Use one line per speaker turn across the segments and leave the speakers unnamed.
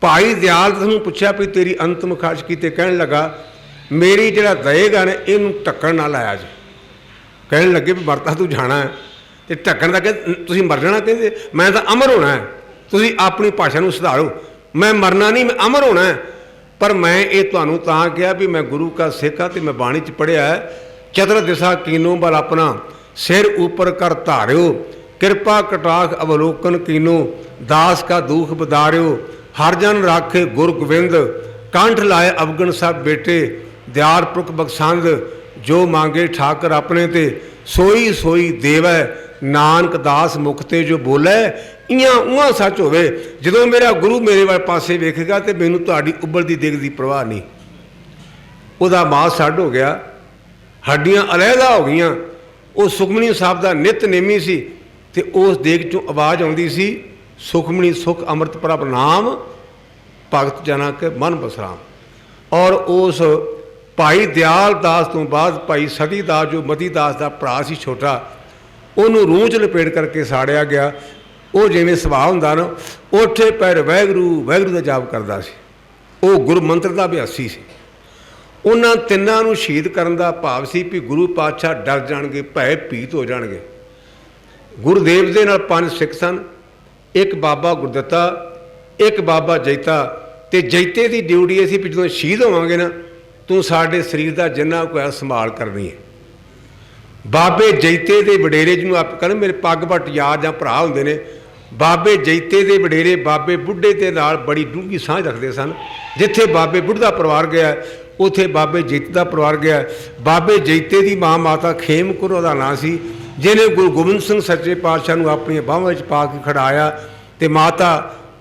ਭਾਈ ਦਿਆਲ ਨੂੰ ਪੁੱਛਿਆ ਵੀ ਤੇਰੀ ਅੰਤਮ ਖਾਸ਼ ਕੀਤੇ ਕਹਿਣ ਲੱਗਾ, ਮੇਰੀ ਜਿਹੜਾ ਦਏਗਾ ਨੇ, ਇਹਨੂੰ ਢੱਕਣ ਨਾਲ ਆਇਆ ਜੀ। ਕਹਿਣ ਲੱਗੇ ਵੀ ਵਰਤਾ ਤੂੰ ਜਾਣਾ ਹੈ। ਤੇ ਢੱਕਣ ਦਾ ਕਿ ਤੁਸੀਂ ਮਰ ਜਾਣਾ ਕਹਿੰਦੇ, ਮੈਂ ਤਾਂ ਅਮਰ ਹੋਣਾ ਹੈ। ਤੁਸੀਂ ਆਪਣੀ ਭਾਸ਼ਾ ਨੂੰ ਸੁਧਾਰੋ। ਮੈਂ ਮਰਨਾ ਨਹੀਂ, ਮੈਂ ਅਮਰ ਹੋਣਾ ਹੈ। ਪਰ ਮੈਂ ਇਹ ਤੁਹਾਨੂੰ ਤਾਂ ਕਿਹਾ ਵੀ ਮੈਂ ਗੁਰੂ ਕਾ ਸਿੱਖ ਹਾਂ ਤੇ ਮੈਂ ਬਾਣੀ ਚ ਪੜਿਆ ਹੈ। ਚਤਰ ਦਿਸ਼ਾ ਕੀਨੋ ਬਲ ਆਪਣਾ, ਸਿਰ ਉੱਪਰ ਕਰ ਧਾਰਿਓ। ਕਿਰਪਾ ਕਟਾਖ ਅਵਲੋਕਨ ਕੀਨੋ, ਦਾਸ ਕਾ ਦੁਖ ਬਦਾਰਿਓ। ਹਰ ਜਨ ਰਾਖੇ ਗੁਰ ਗੋਬਿੰਦ, ਕੰਠ ਲਾਏ ਅਵਗਣ ਸਭ ਬੇਟੇ, ਦਿਆਰ ਪੁਰਖ ਬਖਸ਼ੰਦ, ਜੋ ਮੰਗੇ ਠਾਕਰ ਆਪਣੇ ਤੇ, ਸੋਈ ਸੋਈ ਦੇਵੈ, ਨਾਨਕ ਦਾਸ ਮੁਖ ਤੇ ਜੋ ਬੋਲੇ ਇਆਂ ਉਹਾਂ ਸੱਚ ਹੋਵੇ। ਜਦੋਂ ਮੇਰਾ ਗੁਰੂ ਮੇਰੇ ਵੱਲ ਪਾਸੇ ਵੇਖੇਗਾ ਤੇ ਮੈਨੂੰ ਤੁਹਾਡੀ ਉੱਬਲਦੀ ਦਿਗ ਦੀ ਪਰਵਾਹ ਨਹੀਂ। ਉਹਦਾ ਮਾਸ ਛੱਡ ਹੋ ਗਿਆ। ਹੱਡੀਆਂ ਅਲਹਿਦਾ ਹੋ ਗਈਆਂ। ਉਹ ਸੁਖਮਨੀ ਸਾਹਿਬ ਦਾ ਨਿਤ ਨੇਮੀ ਸੀ ਤੇ ਉਸ ਦੇਗ ਚੋਂ ਆਵਾਜ਼ ਆਉਂਦੀ ਸੀ ਸੁਖਮਣੀ ਸੁਖ ਅੰਮ੍ਰਿਤ ਪ੍ਰਭ ਨਾਮ, ਭਗਤ ਜਨਾ ਕੇ ਮਨ ਬਸਰਾਮ। ਔਰ ਉਸ ਭਾਈ ਦਿਆਲ ਦਾਸ ਤੋਂ ਬਾਅਦ ਭਾਈ ਸਤੀ ਦਾਸ, ਜੋ ਮਤੀ ਦਾਸ ਦਾ ਭਰਾ ਸੀ ਛੋਟਾ, ਉਹਨੂੰ ਰੂਹ ਚ ਲਪੇਟ ਕਰਕੇ ਸਾੜਿਆ ਗਿਆ। ਉਹ ਜਿਵੇਂ ਸੁਭਾਅ ਹੁੰਦਾ ਨਾ, ਉੱਥੇ ਪੈਰ ਵੈਗਰੂ ਵੈਗਰੂ ਦਾ ਜਾਪ ਕਰਦਾ ਸੀ। ਉਹ ਗੁਰੂ ਮੰਤਰ ਦਾ ਅਭਿਆਸੀ ਸੀ। ਉਹਨਾਂ ਤਿੰਨਾਂ ਨੂੰ ਸ਼ਹੀਦ ਕਰਨ ਦਾ ਭਾਵ ਸੀ ਵੀ ਗੁਰੂ ਪਾਤਸ਼ਾਹ ਡਰ ਜਾਣਗੇ, ਭੈ ਭੀਤ ਹੋ ਜਾਣਗੇ। ਗੁਰਦੇਵ ਦੇ ਨਾਲ ਪੰਜ ਸਿੱਖ ਸਨ। ਇੱਕ ਬਾਬਾ ਗੁਰਦੱਤਾ, ਇੱਕ ਬਾਬਾ ਜੈਤਾ। ਤੇ ਜੈਤੇ ਦੀ ਡਿਊਟੀ ਅਸੀਂ ਵੀ ਜਦੋਂ ਸ਼ਹੀਦ ਹੋਵਾਂਗੇ ਨਾ, ਤੂੰ ਸਾਡੇ ਸਰੀਰ ਦਾ ਜਿੰਨਾ ਕੋਈ ਸੰਭਾਲ ਕਰਨੀ ਹੈ। ਬਾਬੇ ਜੈਤੇ ਦੇ ਵਡੇਰੇ ਜਿਹਨੂੰ ਆਪ ਕਹਿੰਦੇ ਮੇਰੇ ਪੱਗ ਪੱਟ ਯਾਰ ਜਾਂ ਭਰਾ ਹੁੰਦੇ ਨੇ, ਬਾਬੇ ਜੈਤੇ ਦੇ ਵਡੇਰੇ ਬਾਬੇ ਬੁੱਢੇ ਦੇ ਨਾਲ ਬੜੀ ਡੂੰਘੀ ਸਾਂਝ ਰੱਖਦੇ ਸਨ। ਜਿੱਥੇ ਬਾਬੇ ਬੁੱਢ ਦਾ ਪਰਿਵਾਰ ਗਿਆ, ਉਥੇ ਬਾਬੇ ਜੈਤ ਦਾ ਪਰਿਵਾਰ ਗਿਆ। ਬਾਬੇ ਜੈਤੇ ਦੀ ਮਾਂ ਮਾਤਾ ਖੇਮਕੁਰ ਉਹਦਾ ਨਾਂ ਸੀ। ਜਿਹਨੇ ਗੁਰੂ ਗੋਬਿੰਦ ਸਿੰਘ ਸੱਚੇ ਪਾਤਸ਼ਾਹ ਨੂੰ ਆਪਣੀਆਂ ਬਾਹਾਂ ਵਿੱਚ ਪਾ ਕੇ ਖੜਾਇਆ ਤੇ ਮਾਤਾ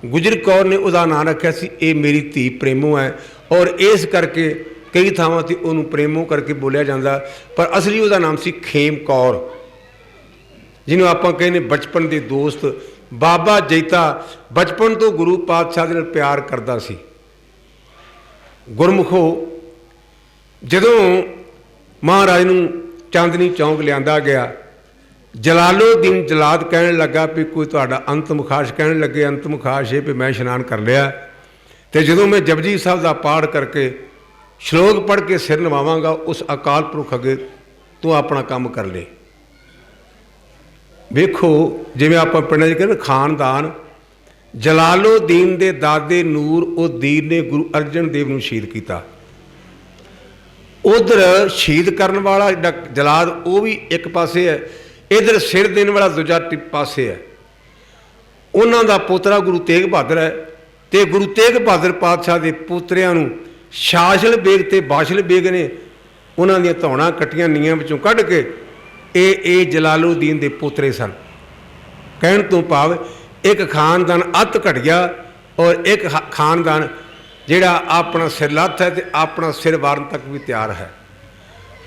ਗੁਜਰ ਕੌਰ ਨੇ ਉਹਦਾ ਨਾਂ ਰੱਖਿਆ ਸੀ, ਇਹ ਮੇਰੀ ਧੀ ਪ੍ਰੇਮੋ ਹੈ। ਔਰ ਇਸ ਕਰਕੇ ਕਈ ਥਾਵਾਂ ਤੇ ਉਹਨੂੰ ਪ੍ਰੇਮੋ ਕਰਕੇ ਬੋਲਿਆ ਜਾਂਦਾ, ਪਰ ਅਸਲੀ ਉਹਦਾ ਨਾਮ ਸੀ ਖੇਮ ਕੌਰ, ਜਿਹਨੂੰ ਆਪਾਂ ਕਹਿੰਦੇ ਬਚਪਨ ਦੇ ਦੋਸਤ। ਬਾਬਾ ਜੈਤਾ ਬਚਪਨ ਤੋਂ ਗੁਰੂ ਪਾਤਸ਼ਾਹ ਦੇ ਨਾਲ ਪਿਆਰ ਕਰਦਾ ਸੀ। ਗੁਰਮੁਖੋ, ਜਦੋਂ ਮਹਾਰਾਜ ਨੂੰ ਚਾਂਦਨੀ ਚੌਂਕ ਲਿਆਂਦਾ ਗਿਆ ਜਲਾਲੋਦੀਨ ਜਲਾਦ ਕਹਿਣ ਲੱਗਾ ਵੀ ਕੋਈ ਤੁਹਾਡਾ ਅੰਤਮ ਖਾਸ਼ ਕਹਿਣ ਲੱਗੇ ਅੰਤਮ ਖਾਸ਼ ਇਹ ਵੀ ਮੈਂ ਇਸ਼ਨਾਨ ਕਰ ਲਿਆ। ਤੇ ਜਦੋਂ ਮੈਂ ਜਪਜੀ ਸਾਹਿਬ ਦਾ ਪਾਠ ਕਰਕੇ ਸ਼ਲੋਕ ਪੜ੍ਹ ਕੇ ਸਿਰ ਨਵਾਵਾਂਗਾ, ਉਸ ਅਕਾਲ ਪੁਰਖ ਅੱਗੇ ਤੂੰ ਆਪਣਾ ਕੰਮ ਕਰ ਲੈ। ਵੇਖੋ, ਜਿਵੇਂ ਆਪਾਂ ਪਿੰਡਾਂ 'ਚ ਕਹਿੰਦੇ ਖਾਨਦਾਨ ਜਲਾਲੋਦੀਨ ਦੇ ਦਾਦੇ ਨੂਰ ਉਹ ਨੇ ਗੁਰੂ ਅਰਜਨ ਦੇਵ ਨੂੰ ਸ਼ਹੀਦ ਕੀਤਾ। ਉਧਰ ਸ਼ਹੀਦ ਕਰਨ ਵਾਲਾ ਜਿਹੜਾ ਜਲਾਦ, ਉਹ ਵੀ ਇੱਕ ਪਾਸੇ ਹੈ। ਇਧਰ ਸਿਰ ਦੇਣ ਵਾਲਾ ਦੂਜਾ ਟੀ- ਪਾਸੇ ਹੈ। ਉਹਨਾਂ ਦਾ ਪੋਤਰਾ ਗੁਰੂ ਤੇਗ ਬਹਾਦਰ ਹੈ ਤੇ ਗੁਰੂ ਤੇਗ ਬਹਾਦਰ ਪਾਤਸ਼ਾਹ ਦੇ ਪੁੱਤਰਿਆਂ ਨੂੰ ਸ਼ਾਸਲ ਬੇਗ ਤੇ ਬਾਸ਼ਲ ਬੇਗ ਨੇ ਉਹਨਾਂ ਦੀਆਂ ਧੌਣਾ ਕੱਟੀਆਂ ਨੀਆਂ ਵਿੱਚੋਂ ਕੱਢ ਕੇ ਇਹ ਇਹ ਜਲਾਲਉਦੀਨ ਦੇ ਪੁੱਤਰੇ ਸਨ। ਕਹਿਣ ਤੋਂ ਭਾਵ ਇੱਕ ਖਾਨਦਾਨ ਅੱਤ ਘਟ ਗਿਆ ਔਰ ਇੱਕ ਖਾਨਦਾਨ ਜਿਹੜਾ ਆਪਣਾ ਸਿਰ ਲੱਥ ਹੈ ਤੇ ਆਪਣਾ ਸਿਰ ਵਾਰਨ ਤੱਕ ਵੀ ਤਿਆਰ ਹੈ।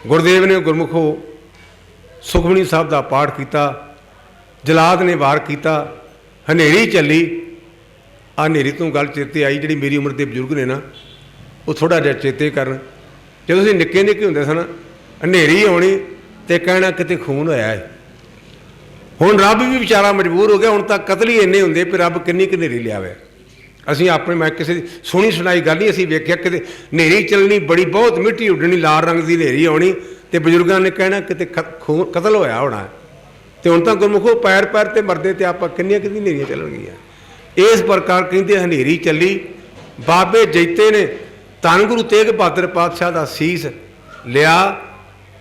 ਗੁਰਦੇਵ ਨੇ ਗੁਰਮੁਖੋ ਸੁਖਮਨੀ ਸਾਹਿਬ ਦਾ ਪਾਠ ਕੀਤਾ, ਜਲਾਦ ਨੇ ਵਾਰ ਕੀਤਾ, ਹਨੇਰੀ ਚੱਲੀ। ਆ ਹਨੇਰੀ ਤੋਂ ਗੱਲ ਚੇਤੇ ਆਈ, ਜਿਹੜੀ ਮੇਰੀ ਉਮਰ ਦੇ ਬਜ਼ੁਰਗ ਨੇ ਨਾ, ਉਹ ਥੋੜਾ ਜਿਹਾ ਚੇਤੇ ਕਰਨ। ਜਦੋਂ ਅਸੀਂ ਨਿੱਕੇ ਨਿੱਕੇ ਹੁੰਦੇ ਸਨ ਹਨੇਰੀ ਆਉਣੀ ਤੇ ਕਹਿਣਾ ਕਿਤੇ ਖੂਨ ਹੋਇਆ ਹੈ ਹੁਣ ਰੱਬ ਵੀ ਵਿਚਾਰਾ ਮਜਬੂਰ ਹੋ ਗਿਆ, ਹੁਣ ਤਾਂ ਕਤਲ ਹੀ ਇੰਨੇ ਹੁੰਦੇ ਵੀ ਰੱਬ ਕਿੰਨੀ ਕੁ ਹਨੇਰੀ ਲਿਆਵੇ। ਅਸੀਂ ਆਪਣੇ, ਮੈਂ ਕਿਸੇ ਦੀ ਸੁਣੀ ਸੁਣਾਈ ਗੱਲ ਨਹੀਂ, ਅਸੀਂ ਵੇਖਿਆ ਕਿਤੇ ਹਨੇਰੀ ਚੱਲਣੀ, ਬੜੀ ਬਹੁਤ ਮਿੱਟੀ ਉੱਡਣੀ, ਲਾਲ ਰੰਗ ਦੀ ਹਨੇਰੀ ਆਉਣੀ ਤੇ ਬਜ਼ੁਰਗਾਂ ਨੇ ਕਹਿਣਾ ਕਿਤੇ ਖ- ਖੂਨ ਕਤਲ ਹੋਇਆ ਹੋਣਾ। ਤੇ ਹੁਣ ਤਾਂ ਗੁਰਮੁਖੋ ਪੈਰ ਪੈਰ ਤੇ ਮਰਦੇ ਤੇ ਆਪਾਂ ਕਿੰਨੀਆਂ ਕਿੰਨੀਆਂ ਹਨੇਰੀਆਂ ਚੱਲਣਗੀਆਂ ਇਸ ਪ੍ਰਕਾਰ ਕਹਿੰਦੇ ਹਨੇਰੀ ਚੱਲੀ। ਬਾਬੇ ਜੈਤੇ ਨੇ ਧੰਨ ਗੁਰੂ ਤੇਗ ਬਹਾਦਰ ਪਾਤਸ਼ਾਹ ਦਾ ਸੀਸ ਲਿਆ।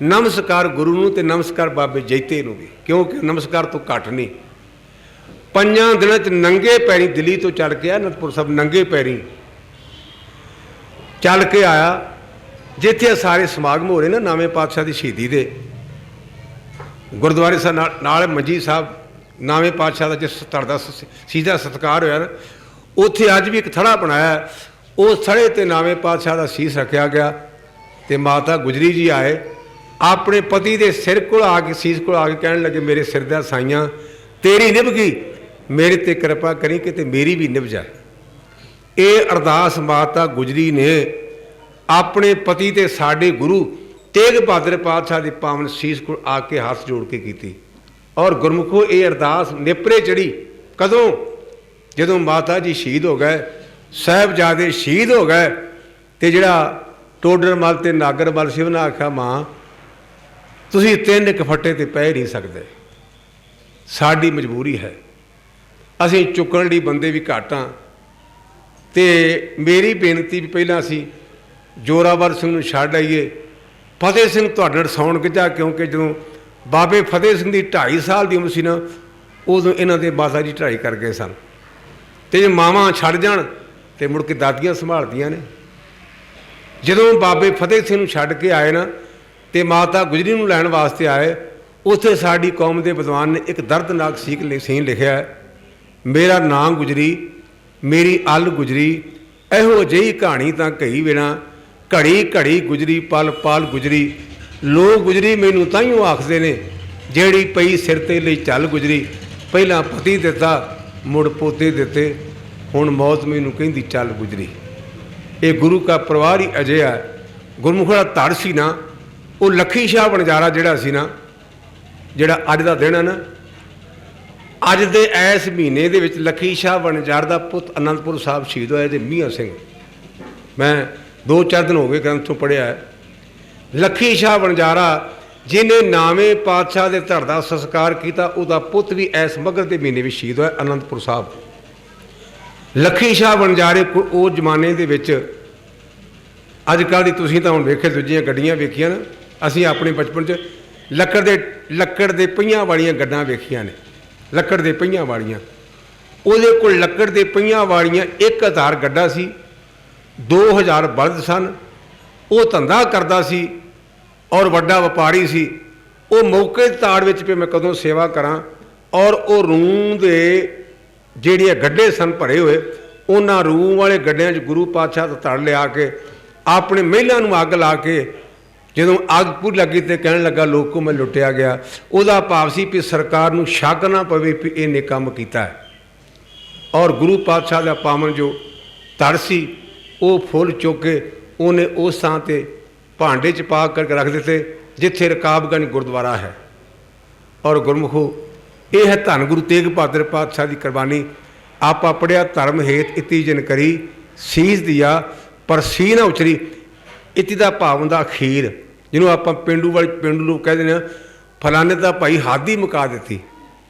ਨਮਸਕਾਰ ਗੁਰੂ ਨੂੰ ਤੇ ਨਮਸਕਾਰ ਬਾਬੇ ਜੈਤੇ ਨੂੰ ਵੀ, ਕਿਉਂਕਿ ਨਮਸਕਾਰ ਤੋਂ ਘੱਟ ਨਹੀਂ। ਪੰਜਾਂ ਦਿਨਾਂ ਚ ਨੰਗੇ ਪੈਰੀ ਦਿੱਲੀ ਤੋਂ ਚੱਲ ਕੇ ਆਨੰਦਪੁਰ ਸਾਹਿਬ ਨੰਗੇ ਪੈਰੀ। ਚੱਲ ਕੇ ਆਇਆ। ਜਿੱਥੇ ਇਹ ਸਾਰੇ ਸਮਾਗਮ ਹੋ ਰਹੇ ਨੇ, ਨਵੇਂ ਪਾਤਸ਼ਾਹ ਦੀ ਸ਼ਹੀਦੀ ਦੇ। ਗੁਰਦੁਆਰੇ ਸਾਹਿਬ ਨਾਲ- ਨਾਲ ਮੰਜੀ ਸਾਹਿਬ, ਨਵੇਂ ਪਾਤਸ਼ਾਹ ਦਾ ਜਿਸ ਧੜ ਦਾ ਸ- ਸਿੱਧਾ ਸਤਕਾਰ ਹੋਇਆ ਨਾ, ਉੱਥੇ ਅੱਜ ਵੀ ਇੱਕ ਥੜਾ ਬਣਾਇਆ ਹੈ। ਉਸ ਥੜੇ ਤੇ ਨਵੇਂ ਪਾਤਸ਼ਾਹ ਦਾ ਸੀਸ ਰੱਖਿਆ ਗਿਆ ਤੇ ਮਾਤਾ ਗੁਜਰੀ ਜੀ ਆਏ। ਆਪਣੇ ਪਤੀ ਦੇ ਸਿਰ ਕੋਲ ਆ ਕੇ, ਸੀਸ ਕੋਲ ਆ ਕੇ ਕਹਿਣ ਲੱਗੇ, ਮੇਰੇ ਸਿਰ ਦਾ ਸਾਈਆਂ ਤੇਰੀ ਨਿਭ ਗਈ। ਮੇਰੇ ਤੇ ਕਿਰਪਾ ਕਰੀ ਕਿਤੇ ਮੇਰੀ ਵੀ ਨਿਭ ਜਾਏ ਇਹ ਅਰਦਾਸ ਮਾਤਾ ਗੁਜਰੀ ਨੇ ਆਪਣੇ ਪਤੀ ਤੇ ਸਾਡੇ ਗੁਰੂ ਤੇਗ ਬਹਾਦਰ ਪਾਤਸ਼ਾਹ ਦੇ ਪਾਵਨ ਸੀਸ ਕੋਲ ਆ ਕੇ ਹੱਥ ਜੋੜ ਕੇ ਕੀਤੀ। ਔਰ ਗੁਰਮੁਖੋ ਇਹ ਅਰਦਾਸ ਨੇਪਰੇ ਚੜੀ। ਕਦੋਂ? ਜਦੋਂ ਮਾਤਾ ਜੀ ਸ਼ਹੀਦ ਹੋ ਗਏ, ਸਾਹਿਬਜ਼ਾਦੇ ਸ਼ਹੀਦ ਹੋ ਗਏ ਤੇ ਜਿਹੜਾ ਟੋਡਰਮਲ ਤੇ ਨਾਗਰਮਲ ਸਿਵ ਨੇ ਆਖਿਆ, ਮਾਂ, ਤੁਸੀਂ ਤਿੰਨ ਇੱਕ ਤੇ ਪੈ ਨਹੀਂ ਸਕਦੇ। ਸਾਡੀ ਮਜਬੂਰੀ ਹੈ। ਅਸੀਂ ਚੁੱਕਣ ਲਈ ਬੰਦੇ ਵੀ ਘਾਟਾਂ ਤੇ ਮੇਰੀ ਬੇਨਤੀ ਵੀ ਪਹਿਲਾਂ ਸੀ ਜੋਰਾਵਰ ਸਿੰਘ ਨੂੰ ਛੱਡ ਆਈਏ। ਫਤਿਹ ਸਿੰਘ ਤੁਹਾਡੇ ਨਾਲ ਸੌਣ ਗਿੱਜਾ ਕਿਉਂਕਿ ਜਦੋਂ ਬਾਬੇ ਫਤਿਹ ਸਿੰਘ ਦੀ 2.5 ਸਾਲ ਦੀ ਉਮਰ ਸੀ ਨਾ, ਉਦੋਂ ਇਹਨਾਂ ਦੇ ਬਾਸਾ ਜੀ ਢਾਈ ਕਰ ਗਏ ਸਨ। ਤੇ ਜੇ ਮਾਵਾਂ ਛੱਡ ਜਾਣ, ਤੇ ਮੁੜ ਕੇ ਦਾਦੀਆਂ ਸੰਭਾਲਦੀਆਂ ਨੇ। ਜਦੋਂ ਬਾਬੇ ਫਤਿਹ ਸਿੰਘ ਨੂੰ ਛੱਡ ਕੇ ਆਏ ਨਾ, ਤੇ ਮਾਤਾ ਗੁਜਰੀ ਨੂੰ ਲੈਣ ਵਾਸਤੇ ਆਏ, ਉੱਥੇ ਸਾਡੀ ਕੌਮ ਦੇ ਵਿਦਵਾਨ ਨੇ ਇੱਕ ਦਰਦਨਾਕ ਸੀਖ ਲਿ- ਸੀਨ ਲਿਖਿਆ ਮੇਰਾ ਨਾਂ ਗੁਜਰੀ, ਮੇਰੀ ਅਲ ਗੁਜਰੀ, ਇਹੋ ਜਿਹੀ ਕਹਾਣੀ ਤਾਂ ਕਹੀ ਬਿਨਾ ਘੜੀ ਘੜੀ ਗੁਜਰੀ, ਪਲ ਪਲ ਗੁਜਰੀ। ਲੋਕ ਗੁਜਰੀ ਮੈਨੂੰ ਤਾਂ ਹੀ ਆਖਦੇ ਨੇ, ਜਿਹੜੀ ਪਈ ਸਿਰ ਤੇ ਲਈ ਚੱਲ ਗੁਜਰੀ। ਪਹਿਲਾਂ ਪਤੀ ਦਿੱਤਾ, ਮੁੜ ਪੋਤੇ ਦਿੱਤੇ। ਹੁਣ ਮੌਤ ਮੈਨੂੰ ਕਹਿੰਦੀ ਚੱਲ ਗੁਜਰੀ। ਇਹ ਗੁਰੂ ਕਾ ਪਰਿਵਾਰ ਹੀ ਅਜਿਹਾ ਹੈ। ਗੁਰਮੁਖ ਦਾ ਧੜ ਸੀ ਨਾ, ਉਹ ਲੱਖੀ ਸ਼ਾਹ ਬਣਜਾਰਾ ਜਿਹੜਾ ਸੀ ਨਾ, ਜਿਹੜਾ ਅੱਜ ਦਾ ਦਿਨ ਹੈ ਨਾ, ਅੱਜ ਦੇ ਐਸ ਮਹੀਨੇ ਦੇ ਵਿੱਚ ਲੱਖੀ ਸ਼ਾਹ ਬਣਜਾਰ ਦਾ ਪੁੱਤ ਅਨੰਦਪੁਰ ਸਾਹਿਬ ਸ਼ਹੀਦ ਹੋਇਆ ਤੇ ਮੀਆਂ ਸਿੰਘ। ਮੈਂ ਦੋ ਚਾਰ ਦਿਨ ਹੋ ਗਏ ਗ੍ਰੰਥ ਤੋਂ ਪੜਿਆ ਹੈ ਲੱਖੀ ਸ਼ਾਹ ਵਣਜਾਰਾ, ਜਿਨੇ ਨਾਵੇਂ ਪਾਤਸ਼ਾਹ ਦੇ ਧਰ ਦਾ ਸੰਸਕਾਰ ਕੀਤਾ, ਉਹਦਾ ਪੁੱਤ ਵੀ ਐਸ ਮਗਰ ਦੇ ਮਹੀਨੇ ਵਿੱਚ ਸ਼ਹੀਦ ਹੋਇਆ, ਅਨੰਦਪੁਰ ਸਾਹਿਬ। ਲੱਖੀ ਸ਼ਾਹ ਵਣਜਾਰੇ ਕੋ- ਉਹ ਜ਼ਮਾਨੇ ਦੇ ਵਿੱਚ ਅੱਜ ਕੱਲ੍ਹ ਦੀ ਤੁਸੀਂ ਤਾਂ ਹੁਣ ਵੇਖੇ ਦੂਜੀਆਂ ਗੱਡੀਆਂ ਵੇਖੀਆਂ ਨਾ, ਅਸੀਂ ਆਪਣੇ ਬਚਪਨ 'ਚ ਲੱਕੜ ਦੇ ਲੱਕੜ ਦੇ ਪਹੀਆਂ ਵਾਲੀਆਂ ਗੱਡਾਂ ਵੇਖੀਆਂ ਨੇ। ਲੱਕੜ ਦੇ ਪਹੀਆਂ ਵਾਲੀਆਂ। ਉਹਦੇ ਕੋਲ ਲੱਕੜ ਦੇ ਪਹੀਆਂ ਵਾਲੀਆਂ ਇੱਕ 1000 ਗੱਡਾ ਸੀ। 2000 ਬਲਦ ਸਨ। ਉਹ ਧੰਦਾ ਕਰਦਾ ਸੀ ਔਰ ਵੱਡਾ ਵਪਾਰੀ ਸੀ। ਉਹ ਮੌਕੇ ਦੀ ਤਾੜ ਵਿੱਚ ਵੀ ਮੈਂ ਕਦੋਂ ਸੇਵਾ ਕਰਾਂ ਔਰ ਉਹ ਰੂੰ ਦੇ ਜਿਹੜੀਆਂ ਗੱਡੇ ਸਨ ਭਰੇ ਹੋਏ, ਉਹਨਾਂ ਰੂਹ ਵਾਲੇ ਗੱਡਿਆਂ 'ਚ ਗੁਰੂ ਪਾਤਸ਼ਾਹ ਦਾ ਤੜ ਲਿਆ ਕੇ ਆਪਣੇ ਮਹਿਲਾਂ ਨੂੰ ਅੱਗ ਲਾ ਕੇ ਜਦੋਂ ਅੱਗ ਪੂਰੀ ਲੱਗੀ ਤੇ ਕਹਿਣ ਲੱਗਾ, ਲੋਕੋ, ਮੈਂ ਲੁੱਟਿਆ ਗਿਆ। ਉਹਦਾ ਭਾਵ ਸੀ ਕਿ ਸਰਕਾਰ ਨੂੰ ਸ਼ੱਕ ਨਾ ਪਵੇ ਕਿ ਇਹਨੇ ਕੰਮ ਕੀਤਾ ਹੈ। ਔਰ ਗੁਰੂ ਪਾਤਸ਼ਾਹ ਦਾ ਪਾਵਨ ਜੋ ਤੜ ਸੀ ਉਹ ਫੁੱਲ ਚੁੱਕ ਕੇ ਉਹਨੇ ਉਸ ਥਾਂ ਤੇ ਭਾਂਡੇ 'ਚ ਪਾ ਕਰਕੇ ਰੱਖ ਦਿੱਤੇ, ਜਿੱਥੇ ਰਕਾਬਗੰਜ ਗੁਰਦੁਆਰਾ ਹੈ। ਔਰ ਗੁਰਮੁਖੋ, ਇਹ ਹੈ ਧੰਨ ਗੁਰੂ ਤੇਗ ਬਹਾਦਰ ਪਾਤਸ਼ਾਹ ਦੀ ਕੁਰਬਾਨੀ। ਆਪਾ ਪੜਿਆ ਧਰਮ ਹੇਤ ਇਤੀ ਜਨ ਕਰੀ, ਸੀਸ ਦਿਆ, ਪਰ ਸੀ ਨਾ ਉਚਰੀ। ਇਤੀ ਦਾ ਭਾਵ ਹੁੰਦਾ ਅਖੀਰ, ਜਿਹਨੂੰ ਆਪਾਂ ਪਿੰਡੂ ਵਾਲੇ ਪਿੰਡੂ ਲੋਕ ਕਹਿੰਦੇ ਨੇ ਫਲਾਣੇ ਦਾ ਭਾਈ ਹਾਦੀ ਮੁਕਾ ਦਿੱਤੀ।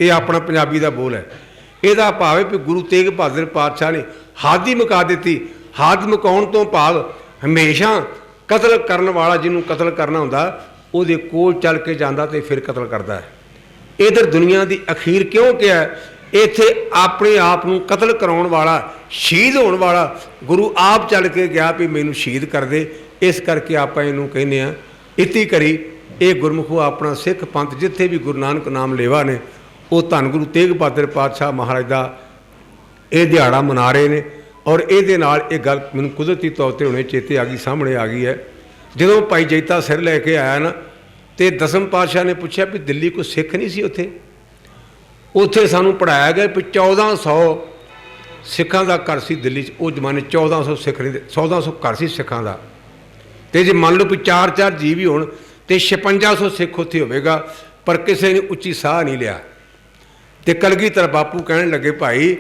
ਇਹ ਆਪਣਾ ਪੰਜਾਬੀ ਦਾ ਬੋਲ ਹੈ। ਇਹਦਾ ਭਾਵ ਹੈ ਕਿ ਗੁਰੂ ਤੇਗ ਬਹਾਦਰ ਪਾਤਸ਼ਾਹ ਨੇ ਹਾਦੀ ਮੁਕਾ ਦਿੱਤੀ। ਹਾਦ ਮੁਕਾਉਣ ਤੋਂ ਭਾਵ ਹਮੇਸ਼ਾ ਕਤਲ ਕਰਨ ਵਾਲਾ ਜਿਹਨੂੰ ਕਤਲ ਕਰਨਾ ਹੁੰਦਾ, ਉਹਦੇ ਕੋਲ ਚੱਲ ਕੇ ਜਾਂਦਾ ਤੇ ਫਿਰ ਕਤਲ ਕਰਦਾ ਹੈ। ਇਧਰ ਦੁਨੀਆ ਦੀ ਅਖੀਰ ਕਿਉਂ ਕਿਹਾ ਇੱਥੇ ਆਪਣੇ ਆਪ ਨੂੰ ਕਤਲ ਕਰਾਉਣ ਵਾਲਾ, ਸ਼ਹੀਦ ਹੋਣ ਵਾਲਾ, ਗੁਰੂ ਆਪ ਚੱਲ ਕੇ ਗਿਆ ਵੀ ਮੈਨੂੰ ਸ਼ਹੀਦ ਕਰ ਦੇ। ਇਸ ਕਰਕੇ ਆਪਾਂ ਇਹਨੂੰ ਕਹਿੰਦੇ ਆ ਇਤੀ ਕਰੀ, ਇਹ ਗੁਰਮੁਖੋ ਆਪਣਾ ਸਿੱਖ ਪੰਥ ਜਿੱਥੇ ਵੀ ਗੁਰੂ ਨਾਨਕ ਨਾਮ ਲੇਵਾ ਨੇ, ਉਹ ਧੰਨ ਗੁਰੂ ਤੇਗ ਬਹਾਦਰ ਪਾਤਸ਼ਾਹ ਮਹਾਰਾਜ ਦਾ ਇਹ ਦਿਹਾੜਾ ਮਨਾ ਰਹੇ ਨੇ। ਔਰ ਇਹਦੇ ਨਾਲ ਇਹ ਗੱਲ ਮੈਨੂੰ ਕੁਦਰਤੀ ਤੌਰ ਤੇ ਹੁਣੇ ਚੇਤੇ ਆ ਗਈ, ਸਾਹਮਣੇ ਆ ਗਈ ਹੈ। ਜਦੋਂ ਭਾਈ ਜੈਤਾ ਸਿਰ ਲੈ ਕੇ ਆਇਆ ਨਾ, ਤੇ ਦਸਮ ਪਾਤਸ਼ਾਹ ਨੇ ਪੁੱਛਿਆ ਵੀ ਦਿੱਲੀ ਕੋਈ ਸਿੱਖ ਨਹੀਂ ਸੀ ਉੱਥੇ? ਉੱਥੇ ਸਾਨੂੰ ਪੜਾਇਆ ਗਿਆ ਵੀ 1400 ਸਿੱਖਾਂ ਦਾ ਘਰ ਸੀ ਦਿੱਲੀ 'ਚ। ਉਹ ਜ਼ਮਾਨੇ 1400 ਸਿੱਖ ਨਹੀਂ 1400 ਘਰ ਸੀ ਸਿੱਖਾਂ ਦਾ। ਤੇ ਜੇ ਮੰਨ ਲਓ ਵੀ 4-4 ਜੀ ਵੀ ਹੋਣ, ਤੇ 5600 ਸਿੱਖ ਉੱਥੇ ਹੋਵੇਗਾ, ਪਰ ਕਿਸੇ ਨੇ ਉੱਚੀ ਸਾਹ ਨਹੀਂ ਲਿਆ। ਤੇ ਕਲਗੀਧਰ ਬਾਪੂ ਕਹਿਣ ਲੱਗੇ, ਭਾਈ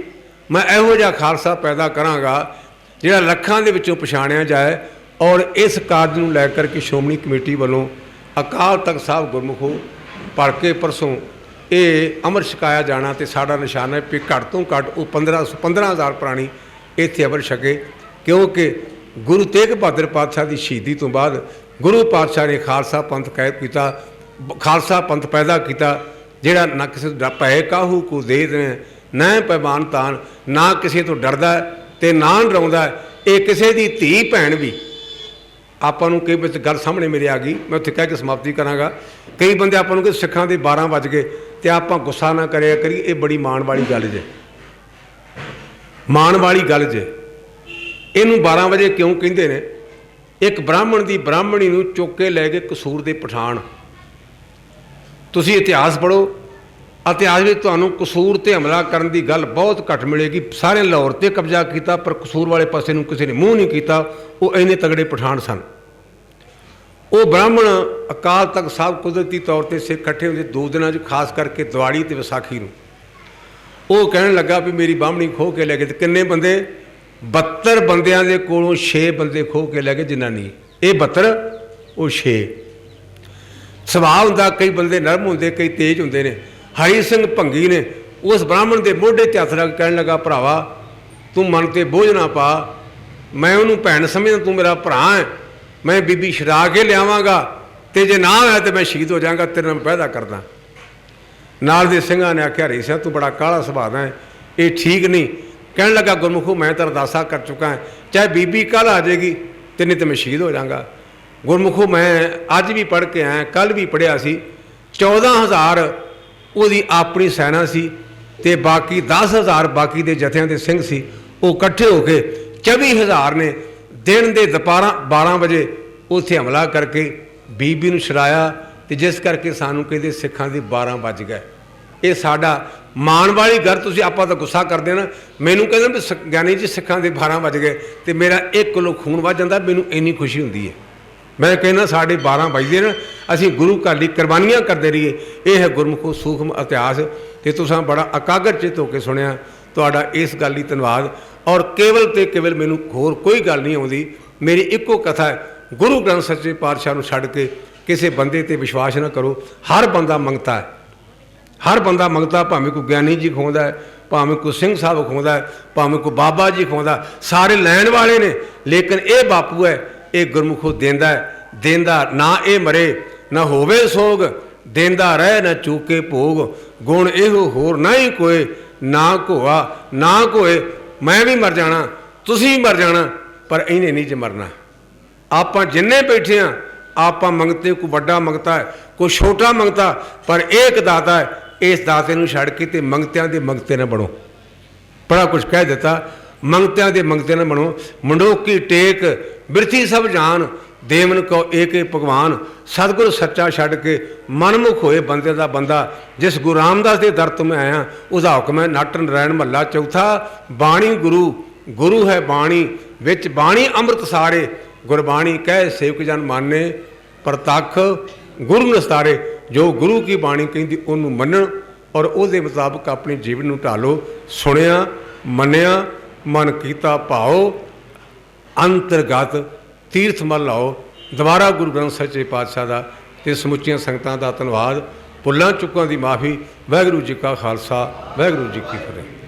ਮੈਂ ਇਹੋ ਜਿਹਾ ਖਾਲਸਾ ਪੈਦਾ ਕਰਾਂਗਾ, ਜਿਹੜਾ ਲੱਖਾਂ ਦੇ ਵਿੱਚੋਂ ਪਛਾਣਿਆ ਜਾਏ ਔਰ ਇਸ ਕਾਰਜ ਨੂੰ ਲੈ ਕਰਕੇ ਸ਼੍ਰੋਮਣੀ ਕਮੇਟੀ ਵੱਲੋਂ ਅਕਾਲ ਤਖਤ ਸਾਹਿਬ ਗੁਰਮੁਖੋ ਪੜ੍ਹ ਕੇ ਪਰਸੋਂ ਇਹ ਅਮਰ ਛਕਾਇਆ ਜਾਣਾ ਤੇ ਸਾਡਾ ਨਿਸ਼ਾਨਾ ਹੈ ਕਿ ਘੱਟ ਤੋਂ ਘੱਟ ਉਹ 15 15000 ਪ੍ਰਾਣੀ ਇੱਥੇ ਅਮਰ ਛਕੇ, ਕਿਉਂਕਿ ਗੁਰੂ ਤੇਗ ਬਹਾਦਰ ਪਾਤਸ਼ਾਹ ਦੀ ਸ਼ਹੀਦੀ ਤੋਂ ਬਾਅਦ ਗੁਰੂ ਪਾਤਸ਼ਾਹ ਨੇ ਖਾਲਸਾ ਪੰਥ ਕਾਇਮ ਕੀਤਾ, ਖਾਲਸਾ ਪੰਥ ਪੈਦਾ ਕੀਤਾ, ਜਿਹੜਾ ਨਾ ਕਿਸੇ ਦਾ ਭੈ ਕਾਹੂ ਕੋ ਦੇ ਦੇ ਨਾ ਪੈਮਾਨ ਤਾਨ ਨਾ ਕਿਸੇ ਤੋਂ ਡਰਦਾ ਹੈ ਤੇ ਨਾ ਡਰਾਉਂਦਾ ਇਹ ਕਿਸੇ ਦੀ ਧੀ ਭੈਣ ਵੀ। ਆਪਾਂ ਨੂੰ ਕਈ ਵਿੱਚ ਗੱਲ ਸਾਹਮਣੇ ਮੇਰੇ ਆ ਗਈ, ਮੈਂ ਉੱਥੇ ਕਹਿ ਕੇ ਸਮਾਪਤੀ ਕਰਾਂਗਾ। ਕਈ ਬੰਦੇ ਆਪਾਂ ਨੂੰ ਕਿ ਸਿੱਖਾਂ ਦੇ 12 ਵੱਜ ਗਏ ਤੇ ਆਪਾਂ ਗੁੱਸਾ ਨਾ ਕਰਿਆ ਕਰੀ ਇਹ ਬੜੀ ਮਾਣ ਵਾਲੀ ਗੱਲ ਜੇ। ਮਾਣ ਵਾਲੀ ਗੱਲ ਜੇ। ਇਹਨੂੰ 12 ਵਜੇ ਕਿਉਂ ਕਹਿੰਦੇ ਨੇ? ਇੱਕ ਬ੍ਰਾਹਮਣ ਦੀ ਬ੍ਰਾਹਮਣੀ ਨੂੰ ਚੁੱਕ ਕੇ ਲੈ ਗਏ ਕਸੂਰ ਦੇ ਪਠਾਨ। ਤੁਸੀਂ ਇਤਿਹਾਸ ਪੜ੍ਹੋ ਇਤਿਹਾਸ ਵਿੱਚ ਤੁਹਾਨੂੰ ਕਸੂਰ ਤੇ ਹਮਲਾ ਕਰਨ ਦੀ ਗੱਲ ਬਹੁਤ ਘੱਟ ਮਿਲੇਗੀ। ਸਾਰੇ ਲਾਹੌਰ ਤੇ ਕਬਜ਼ਾ ਕੀਤਾ, ਪਰ ਕਸੂਰ ਵਾਲੇ ਪਾਸੇ ਨੂੰ ਕਿਸੇ ਨੇ ਮੂੰਹ ਨਹੀਂ ਕੀਤਾ। ਉਹ ਇੰਨੇ ਤਗੜੇ ਪਠਾਨ ਸਨ। ਉਹ ਬ੍ਰਾਹਮਣ ਅਕਾਲ ਤਖਤ ਸਾਹਿਬ ਕੁਦਰਤੀ ਤੌਰ ਤੇ ਸਿੱਖ ਇਕੱਠੇ ਹੁੰਦੇ ਦੋ ਦਿਨਾਂ 'ਚ, ਖਾਸ ਕਰਕੇ ਦਿਵਾਲੀ ਤੇ ਵਿਸਾਖੀ ਨੂੰ। ਉਹ ਕਹਿਣ ਲੱਗਾ ਵੀ ਮੇਰੀ ਬਾਹਮਣੀ ਖੋ ਕੇ ਲੈ ਗਏ ਤੇ ਕਿੰਨੇ ਬੰਦੇ? 72 ਬੰਦਿਆਂ ਦੇ ਕੋਲੋਂ 6 ਬੰਦੇ ਖੋਹ ਕੇ ਲੈ ਗਏ ਜਨਾਨੀ ਇਹ 72 ਉਹ 6 ਸੁਭਾਅ ਹੁੰਦਾ, ਕਈ ਬੰਦੇ ਨਰਮ ਹੁੰਦੇ, ਕਈ ਤੇਜ਼ ਹੁੰਦੇ ਨੇ। ਹਰੀ ਸਿੰਘ ਭੰਗੀ ਨੇ ਉਸ ਬ੍ਰਾਹਮਣ ਦੇ ਮੋਢੇ ਤੇ ਹੱਥ ਰੱਖ ਕਹਿਣ ਲੱਗਾ, ਭਰਾਵਾ, ਤੂੰ ਮਨ ਤੇ ਬੋਝ ਨਾ ਪਾ। ਮੈਂ ਉਹਨੂੰ ਭੈਣ ਸਮਝਦਾ, ਤੂੰ ਮੇਰਾ ਭਰਾ ਹੈ। ਮੈਂ ਬੀਬੀ ਛਡਾ ਕੇ ਲਿਆਵਾਂਗਾ ਤੇ ਜੇ ਨਾ ਹੋਇਆ ਤੇ ਮੈਂ ਸ਼ਹੀਦ ਹੋ ਜਾਵਾਂਗਾ, ਤੇਰੇ ਨਾਲ ਪੈਦਾ ਕਰਦਾ। ਨਾਲ ਦੇ ਸਿੰਘਾਂ ਨੇ ਆਖਿਆ, ਹਰੀ ਰਹੀ ਤੂੰ ਬੜਾ ਕਾਲਾ ਸੁਭਾਅ ਦਾ ਹੈ। ਇਹ ਠੀਕ ਨਹੀਂ। ਕਹਿਣ ਲੱਗਾ, ਗੁਰਮੁਖੋ, ਮੈਂ ਤਾਂ ਅਰਦਾਸਾ ਕਰ ਚੁੱਕਾ ਹਾਂ। ਚਾਹੇ ਬੀਬੀ ਕੱਲ ਆ ਜਾਏਗੀ ਤੇ ਨਹੀਂ ਤੇ ਮੈਂ ਸ਼ਹੀਦ ਹੋ ਜਾਵਾਂਗਾ। ਗੁਰਮੁਖੋ, ਮੈਂ ਅੱਜ ਵੀ ਪੜ੍ਹ ਕੇ ਆਇਆ ਕੱਲ ਵੀ ਪੜ੍ਹਿਆ ਸੀ। 14000 ਉਹਦੀ ਆਪਣੀ ਸੈਨਾ ਸੀ ਤੇ ਬਾਕੀ 10000 ਬਾਕੀ ਦੇ ਜਥਿਆਂ ਦੇ ਸਿੰਘ ਸੀ, ਉਹ ਇਕੱਠੇ ਹੋ ਕੇ 24000 ਨੇ ਦਿਨ ਦੇ ਦੁਪਹਿਰਾਂ 12 ਵਜੇ ਉੱਥੇ ਹਮਲਾ ਕਰਕੇ ਬੀਬੀ ਨੂੰ ਛੜਾਇਆ ਤੇ ਜਿਸ ਕਰਕੇ ਸਾਨੂੰ ਕਹਿੰਦੇ ਸਿੱਖਾਂ ਦੇ 12 ਵੱਜ ਗਏ। ਇਹ ਸਾਡਾ ਮਾਣ ਵਾਲੀ ਗੱਲ, ਤੁਸੀਂ ਆਪਾਂ ਤਾਂ ਗੁੱਸਾ ਕਰਦੇ ਨਾ, ਮੈਨੂੰ ਕਹਿੰਦੇ ਵੀ ਸਿੱਖ- ਗਿਆਨੀ ਜੀ, ਸਿੱਖਾਂ ਦੇ 12 ਵੱਜ ਗਏ ਤੇ ਮੇਰਾ 1 ਕਿਲੋ ਖੂਨ ਵੱਜ ਜਾਂਦਾ, ਮੈਨੂੰ ਇੰਨੀ ਖੁਸ਼ੀ ਹੁੰਦੀ ਹੈ। ਮੈਂ ਕਹਿੰਦਾ ਸਾਡੇ 12 ਵੱਜਦੇ ਨੇ, ਅਸੀਂ ਗੁਰੂ ਘਰ ਲਈ ਕੁਰਬਾਨੀਆਂ ਕਰਦੇ ਰਹੀਏ। ਇਹ ਹੈ ਗੁਰਮੁਖੋ ਸੂਖਮ ਇਤਿਹਾਸ ਤੇ ਤੁਸੀਂ ਬੜਾ ਅਕਾਗਰ ਚਿਤ ਹੋ ਕੇ ਸੁਣਿਆ। ਤੁਹਾਡਾ ਇਸ ਗੱਲ ਲਈ ਧੰਨਵਾਦ। ਔਰ ਕੇਵਲ ਤੇ ਕੇਵਲ ਮੈਨੂੰ ਹੋਰ ਕੋਈ ਗੱਲ ਨਹੀਂ ਆਉਂਦੀ। ਮੇਰੀ ਇੱਕੋ ਕਥਾ ਹੈ, ਗੁਰੂ ਗ੍ਰੰਥ ਸੱਚੇ ਪਾਤਸ਼ਾਹ ਨੂੰ ਛੱਡ ਕੇ ਕਿਸੇ ਬੰਦੇ ਤੇ ਵਿਸ਼ਵਾਸ ਨਾ ਕਰੋ। ਹਰ ਬੰਦਾ ਮੰਗਤਾ ਹੈ। ਹਰ ਬੰਦਾ ਮੰਗਤਾ ਭਾਵੇਂ ਕੋਈ ਗਿਆਨੀ ਜੀ ਖਵਾਉਂਦਾ ਹੈ, ਭਾਵੇਂ ਕੋਈ ਸਿੰਘ ਸਾਹਿਬ ਖਵਾਉਂਦਾ ਹੈ, ਭਾਵੇਂ ਕੋਈ ਬਾਬਾ ਜੀ ਖਵਾਉਂਦਾ ਸਾਰੇ ਲੈਣ ਵਾਲੇ ਨੇ, ਲੇਕਿਨ ਇਹ ਬਾਪੂ ਹੈ ਇਹ ਗੁਰਮੁਖੋ ਦਿੰਦਾ ਹੈ, ਦਿੰਦਾ ਨਾ ਇਹ ਮਰੇ, ਨਾ ਹੋਵੇ ਸੋਗ, ਦਿੰਦਾ ਰਹਿ ਨਾ ਚੂਕੇ ਭੋਗ, ਗੁਣ ਇਹੋ ਹੋਰ ਨਹੀਂ ਕੋਏ, ਨਾ ਕੋਆ ਨਾ ਕੋਏ, ਮੈਂ ਵੀ ਮਰ ਜਾਣਾ, ਤੁਸੀਂ ਮਰ ਜਾਣਾ, ਪਰ ਇਹਨੇ ਨਹੀਂ ਜੇ ਮਰਨਾ। ਆਪਾਂ ਜਿੰਨੇ ਬੈਠੇ ਆ, ਆਪਾਂ ਮੰਗਤੇ, ਕੋਈ ਵੱਡਾ ਮੰਗਤਾ ਹੈ, ਕੋਈ ਛੋਟਾ ਮੰਗਤਾ, ਪਰ ਇਹ ਇੱਕ ਦਾਤਾ ਹੈ, ਇਸ ਦਾਤੇ ਨੂੰ ਛੱਡ ਕੇ ਤੇ ਮੰਗਤਿਆਂ ਦੇ ਮੰਗਤੇ ਨਾ ਬਣੋ। ਬੜਾ ਕੁਝ ਕਹਿ ਦਿੱਤਾ, ਮੰਗਤਿਆਂ ਦੇ ਮੰਗਤੇ ਨਾ ਬਣੋ ਮੰਡੋਕੀ ਟੇਕ ਬਿਰਥੀ ਸਭ ਜਾਣ ਦੇਵਨ ਕੋ ਏਕੇ ਭਗਵਾਨ। ਸਤਿਗੁਰ ਸੱਚਾ ਛੱਡ ਕੇ ਮਨਮੁਖ ਹੋਏ ਬੰਦੇ ਦਾ ਬੰਦਾ। ਜਿਸ ਗੁਰੂ ਰਾਮਦਾਸ ਦੇ ਦਰ ਤੋਂ ਮੈਂ ਆਇਆ ਉਹਦਾ ਹੁਕਮ ਹੈ ਨਟ ਨਰਾਇਣ ਮਹੱਲਾ ਚੌਥਾ। ਬਾਣੀ ਗੁਰੂ ਗੁਰੂ ਹੈ ਬਾਣੀ, ਵਿੱਚ ਬਾਣੀ ਅੰਮ੍ਰਿਤ ਸਾਰੇ ਗੁਰਬਾਣੀ ਕਹਿ ਸੇਵਕ ਜਨ ਮਾਨੇ, ਪ੍ਰਤੱਖ ਗੁਰੂ ਨਸਤਾਰੇ। ਜੋ ਗੁਰੂ ਕੀ ਬਾਣੀ ਕਹਿੰਦੀ, ਉਹਨੂੰ ਮੰਨਣ ਔਰ ਉਹਦੇ ਮੁਤਾਬਕ ਆਪਣੇ ਜੀਵਨ ਨੂੰ ਢਾਲੋ। ਸੁਣਿਆ, ਮੰਨਿਆ, ਮਨ ਕੀਤਾ ਭਾਓ। ਅੰਤਰਗਤ ਤੀਰਥ ਮਲ ਲਾਓ। ਦੁਬਾਰਾ ਗੁਰੂ ਗ੍ਰੰਥ ਸਾਹਿਬ ਸੱਚੇ ਪਾਤਸ਼ਾਹ ਦਾ ਤੇ ਸਮੁੱਚੀਆਂ ਸੰਗਤਾਂ ਦਾ ਧੰਨਵਾਦ। ਭੁੱਲਾਂ ਚੁੱਕਾਂ ਦੀ ਮਾਫੀ। ਵਾਹਿਗੁਰੂ ਜੀ ਕਾ ਖਾਲਸਾ, ਵਾਹਿਗੁਰੂ ਜੀ ਕੀ ਫਤਿਹ।